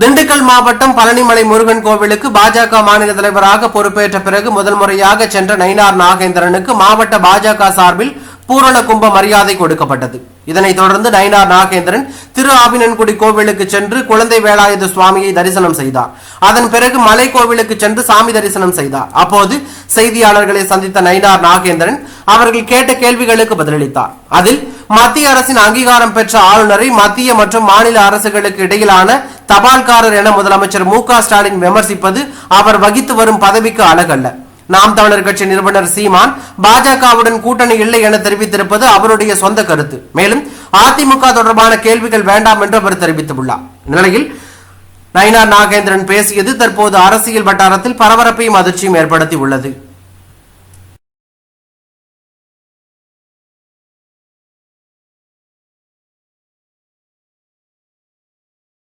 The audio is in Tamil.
திண்டுக்கல் மாவட்டம் பழனிமலை முருகன் கோவிலுக்கு பாஜக மாநில தலைவராக பொறுப்பேற்ற பிறகு முதல் முறையாக சென்ற நயினார் நாகேந்திரனுக்கு மாவட்ட பாஜக சார்பில் பூரண கும்ப மரியாதை கொடுக்கப்பட்டது. இதனைத் தொடர்ந்து நயினார் நாகேந்திரன் திரு ஆவினன்குடி கோவிலுக்கு சென்று குழந்தை வேலாயுத சுவாமியை தரிசனம் செய்தார். அதன் பிறகு மலை கோவிலுக்கு சென்று சாமி தரிசனம் செய்தார். அப்போது செய்தியாளர்களை சந்தித்த நயினார் நாகேந்திரன் அவர்கள் கேட்ட கேள்விகளுக்கு பதிலளித்தார். அதில் மத்திய அரசின் அங்கீகாரம் பெற்ற ஆளுநரை மத்திய மற்றும் மாநில அரசுகளுக்கு இடையிலான தபால்காரர் என முதலமைச்சர் மு ஸ்டாலின் விமர்சிப்பது அவர் வகித்து வரும் பதவிக்கு அழகல்ல. நாம் தமிழர் கட்சி நிறுவனர் சீமான் பாஜகவுடன் கூட்டணி இல்லை என தெரிவித்திருப்பது அவருடைய சொந்த கருத்து. மேலும் அதிமுக தொடர்பான கேள்விகள் வேண்டாம் என்று அவர் தெரிவித்துள்ளார். நிலையில் நயினார் நாகேந்திரன் பேசியது தற்போது அரசியல் வட்டாரத்தில் பரபரப்பையும் அதிர்ச்சியும் ஏற்படுத்தி உள்ளது